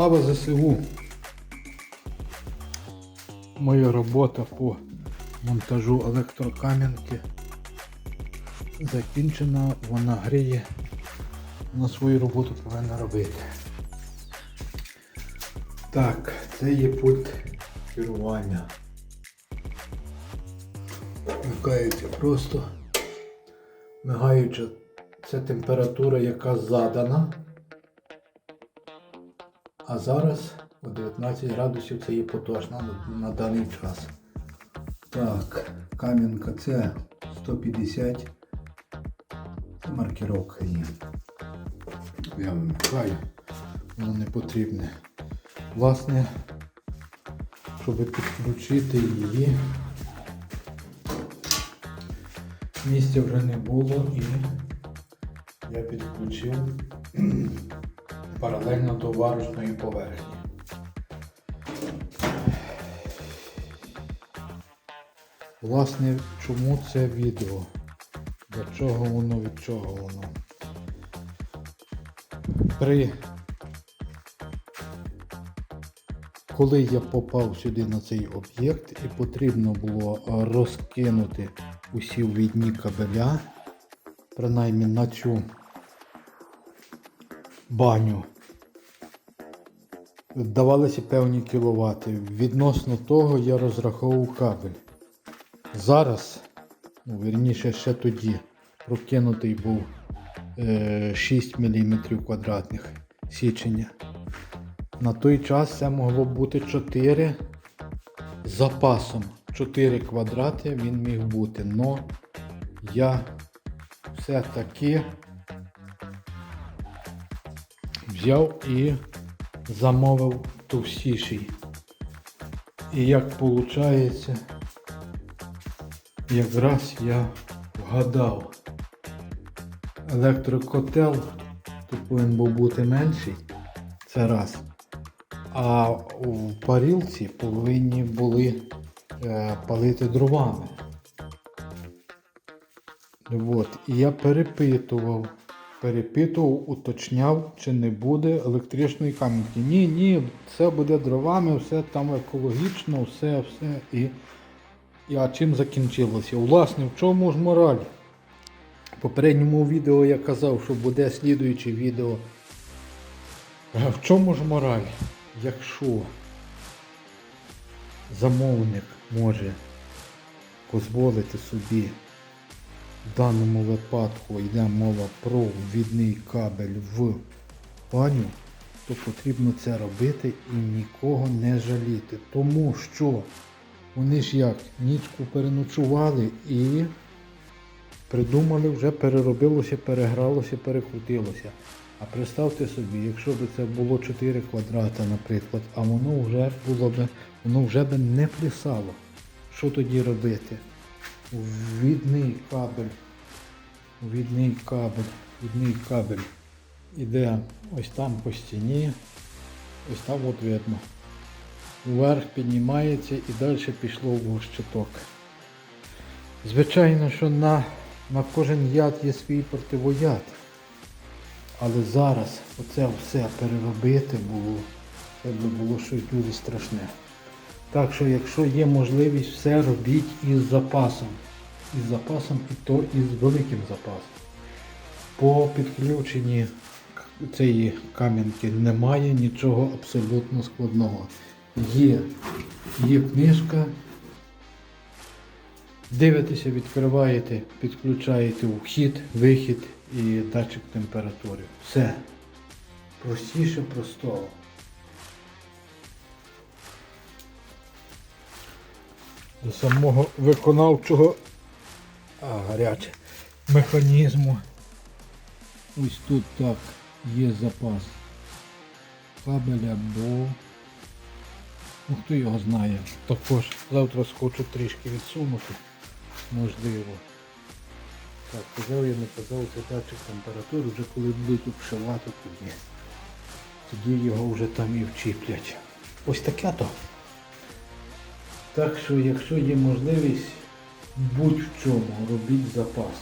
Слава ЗСУ! Моя робота по монтажу електрокам'янки закінчена, вона гріє. На свою роботу повинна робити. Так, це є пульт керування. Вмикається просто мигаюча. Це температура, яка задана. А зараз у 19 градусів це є поточна на, даний час. Так, кам'янка це 150. Це маркировка є. Я вимикаю, воно не потрібне. Власне, щоб підключити її, місця вже не було і я підключив паралельно до варочної поверхні. Власне, чому це відео? Для чого воно, від чого воно? При коли я попав сюди на цей об'єкт і потрібно було розкинути усі ввідні кабеля, принаймні на цю баню, давалися певні кіловати. Відносно того я розраховував кабель. Зараз, ну, вірніше ще тоді, прокинутий був е, 6 мм квадратних січення. На той час це могло бути 4 з запасом. 4 квадрати він міг бути. Но я все-таки взяв і замовив товстіший. І як виходить, якраз я вгадав. Електрокотел тут повинен був бути менший. Це раз. А в парілці повинні були е, палити дровами. От. І я перепитував, перепитував, уточняв, чи не буде електричної камінки. Ні, ні, все буде дровами, все там екологічно, все, все. І, і чим закінчилося? Власне, в чому ж мораль? В попередньому відео я казав, що буде слідуюче відео. В чому ж мораль? Якщо замовник може дозволити собі в даному випадку йде мова про ввідний кабель в баню, то потрібно це робити і нікого не жаліти. Тому що вони ж як нічку переночували і придумали, вже переробилося, перегралося, перекрутилося. А представте собі, якщо б це було 4 квадрата, наприклад, а воно вже було б, воно вже б не плясало. Що тоді робити? Відний кабель, відний кабель, відний кабель іде ось там по стіні, ось там от видно. Вверх піднімається і далі пішло в щиток. Звичайно, що на, на кожен яд є свій противояд. Але зараз оце все переробити було, це було щось дуже страшне. Так що, якщо є можливість, все робіть із запасом. Із запасом і то із великим запасом. По підключенні цієї кам'янки немає нічого абсолютно складного. Є, є книжка. Дивитеся, відкриваєте, підключаєте вхід, вихід і датчик температури. Все. Простіше простого. До самого виконавчого а, гаряче, механізму. Ось тут так є запас кабеля, бо ну хто його знає. Також завтра схочу трішки відсунути. Можливо. Так, казав я не казав, це датчик температури, вже коли будуть обшивати тоді. Тоді його вже там і вчіплять. Ось таке то. Так що, якщо є можливість, будь в чому, робіть запас.